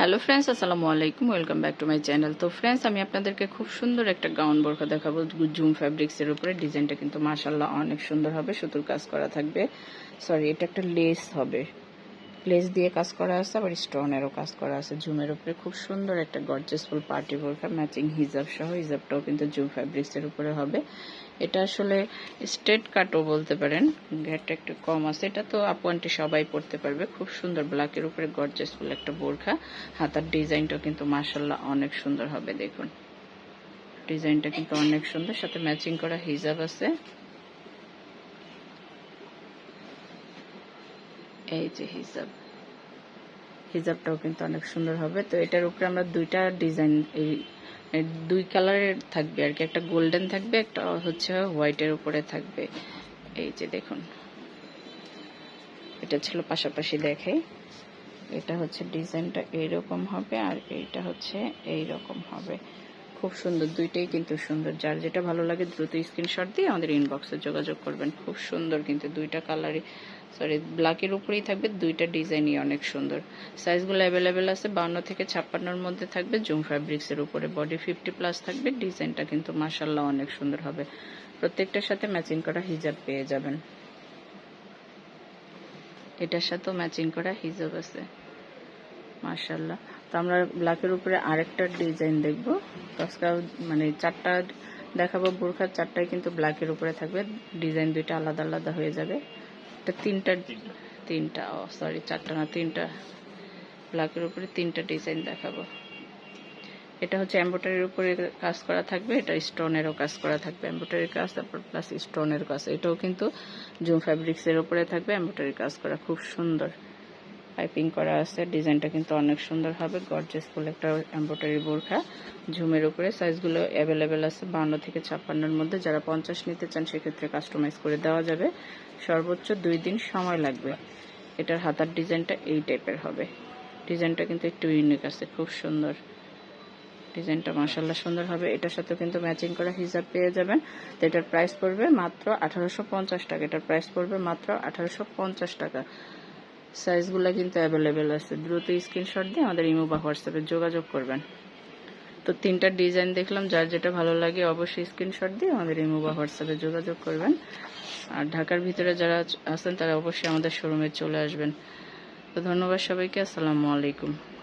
Hello friends আসসালামু আলাইকুম welcome back to my channel তো ফ্রেন্ডস আমি আপনাদেরকে খুব সুন্দর একটা গাউন বোরখা দেখাবো। জুম ফ্যাব্রিক্সের উপরে ডিজাইনটা কিন্তু মাশাল্লাহ অনেক সুন্দর হবে, সুতোর কাজ করা থাকবে। সরি এটা একটা লেস হবে। লেস দিয়ে কাজ করা আছে, আবার স্টোনেরও কাজ করা আছে। জুমের উপরে খুব সুন্দর একটা গর্জেসফুল পার্টি বোরখা ম্যাচিং হিজাব সহ হিজাবটাও কিন্তু জুম ফ্যাব্রিক্সের উপরে হবে। এটা আসলে স্ট্রেট কাটও বলতে পারেন ঘেরটা একটু কম আছে। এটা তো আপওয়ানটি সবাই পড়তে পারবে। খুব সুন্দর ব্ল্যাকের উপরে গর্জেসফুল একটা বোরখা। হাতার ডিজাইনটাও কিন্তু মাসাল্লাহ অনেক সুন্দর হবে, দেখুন। ডিজাইনটা কিন্তু অনেক সুন্দর, সাথে ম্যাচিং করা হিজাব আছে। এই যে হিজাব। হিজাবটাও কিন্তু অনেক সুন্দর হবে। তো এটার উপরে আমরা দুইটা ডিজাইন, এই দুই কালারের থাকবে আর কি। একটা গোল্ডেন থাকবে, একটা হচ্ছে হোয়াইটের উপরে থাকবে। এই যে দেখুন। এটা ছিল পাশাপাশি দেখে। এটা হচ্ছে ডিজাইনটা এইরকম হবে আর এইটা হচ্ছে এইরকম হবে। খুব সুন্দর, দুইটাই কিন্তু সুন্দর। যার যেটা ভালো লাগে দ্রুত স্ক্রিনশট দিয়ে আমাদের ইনবক্সে যোগাযোগ করবেন। খুব সুন্দর কিন্তু দুইটা কালারই সরি ব্ল্যাকের উপরেই থাকবে, দুইটা ডিজাইনই অনেক সুন্দর। সাইজগুলো অ্যাভেলেবেল আছে, বাউন্ন থেকে ছাপ্পান্নর মধ্যে থাকবে, জুম ফ্যাব্রিক্সের উপরে। বডি ফিফটি প্লাস থাকবে ডিজাইনটা কিন্তু মাসাল্লাহ অনেক সুন্দর হবে। প্রত্যেকটার সাথে ম্যাচিং করা হিজাব পেয়ে যাবেন। এটার সাথেও ম্যাচিং করা হিজাব আছে। মাশাল্লাহ তো আমরা ব্ল্যাকের উপরে আরেকটা ডিজাইন দেখব। আজকে মানে চারটা দেখাবো বোরখার চারটাই কিন্তু ব্ল্যাকের উপরে থাকবে। ডিজাইন দুইটা আলাদা আলাদা হয়ে যাবে। এটা তিনটা। তিনটা ও সরি চারটা না তিনটা ব্ল্যাকের উপরে তিনটা ডিজাইন দেখাবো। এটা হচ্ছে এম্ব্রয়ডারির উপরে কাজ করা থাকবে এটা স্টোনেরও কাজ করা থাকবে। এম্ব্রয়ডারির কাজ তারপর প্লাস স্টোনের কাজ। এটাও কিন্তু জুম ফ্যাব্রিক্সের উপরে থাকবে এম্ব্রয়ডারির কাজ করা খুব সুন্দর। পাইপিং করা আছে। ডিজাইনটা কিন্তু অনেক সুন্দর হবে। গর্জেস ফুল একটা এম্ব্রয়ডারি বোরখা। ঝুমের উপরে সাইজগুলো অ্যাভেলেবেল আছে বান্ন থেকে ছাপ্পান্নর মধ্যে। যারা পঞ্চাশ নিতে চান, সেক্ষেত্রে কাস্টমাইজ করে দেওয়া যাবে। সর্বোচ্চ দুই দিন সময় লাগবে। এটার হাতার ডিজাইনটা এই টাইপের হবে। ডিজাইনটা কিন্তু একটু ইউনিক আছে, খুব সুন্দর। ডিজাইনটা মাসাল্লাহ সুন্দর হবে। এটার সাথে কিন্তু ম্যাচিং করা হিসাব পেয়ে যাবেন। তো এটার প্রাইস পড়বে মাত্র আঠারোশো পঞ্চাশ টাকা। এটার প্রাইস পড়বে মাত্র আঠারোশো পঞ্চাশ টাকা। সাইজগুলো কিন্তু অ্যাভেলেবেল আছে। দ্রুত স্ক্রিনশট দিয়ে আমাদের ইমো বা হোয়াটসঅ্যাপে যোগাযোগ করবেন। তো তিনটা ডিজাইন দেখলাম, যার যেটা ভালো লাগে অবশ্যই স্ক্রিনশট দিয়ে আমাদের ইমো বা হোয়াটসঅ্যাপে যোগাযোগ করবেন। আর ঢাকার ভিতরে যারা আছেন, তারা অবশ্যই আমাদের শোরুমে চলে আসবেন। তো ধন্যবাদ সবাইকে, আসসালামু আলাইকুম।